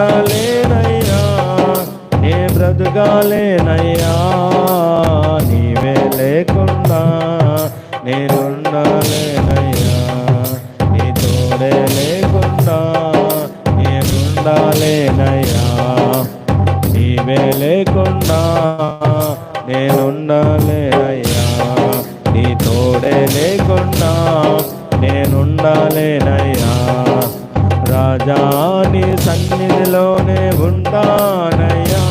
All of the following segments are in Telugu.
బ్రతకలేనయ్యా నే బ్రతకలేనయ్యా నీవే లేకుండా నేనుండలేనయ్యా నీ తోడే లేకుండా నేనుండలేనయ్యా నీవే లేకుండా నేనుండలేనయ్యా నీ తోడే లేకుండా నేనుండలేనయ్యా రాజా నీలోనే ఉంటానయ్యా.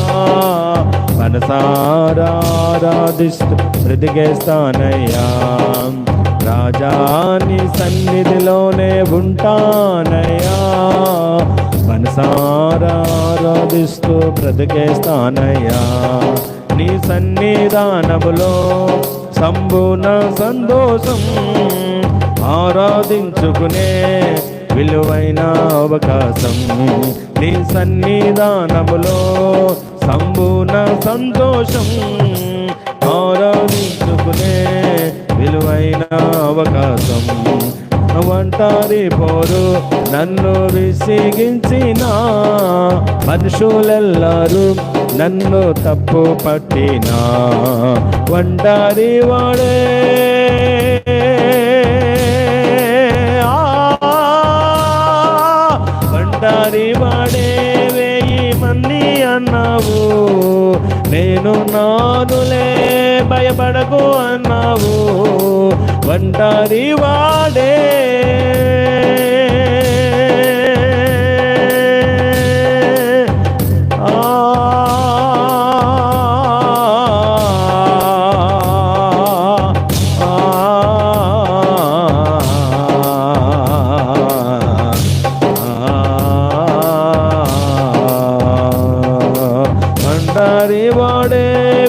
మనసారాధిస్తూ బ్రతికేస్తానయ్యా. రాజాని సన్నిధిలోనే ఉంటానయ్యా. మనసారాధిస్తూ బ్రతికేస్తానయ్యా. నీ సన్నిధానములో సంపూర్ణ సంతోషం ఆరాధించుకునే విలువైన అవకాశం. నీ సన్నిధానములో సంపూర్ణ సంతోషం ఆరాధించుకునే విలువైన అవకాశం. ఒంటారి పోరు నన్ను విసిగించిన మనుషులెల్లారూ నన్ను తప్పు పట్టినా ఒంటారి వాడే నేను నానులే భయపడకు అన్నావు. ఒంటారి వాడే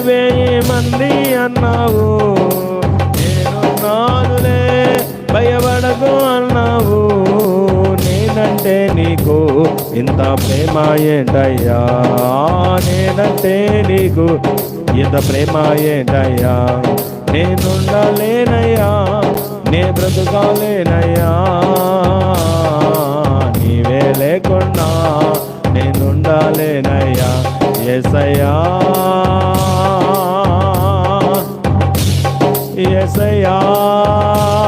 వెయ్యి మంది అన్నావు. నేను నానులే భయపడకు అన్నావు. నేనంటే నీకు ఇంత ప్రేమ ఏంటయ్యా? నేనంటే నీకు ఇంత ప్రేమ ఏంటయ్యా? నేనుండలేనయ్యా నే బ్రతుకాలేనయ్యా. నీవే లేకుండా నేనుండాలేనయ్యా. ఎసయ్యా yes they are.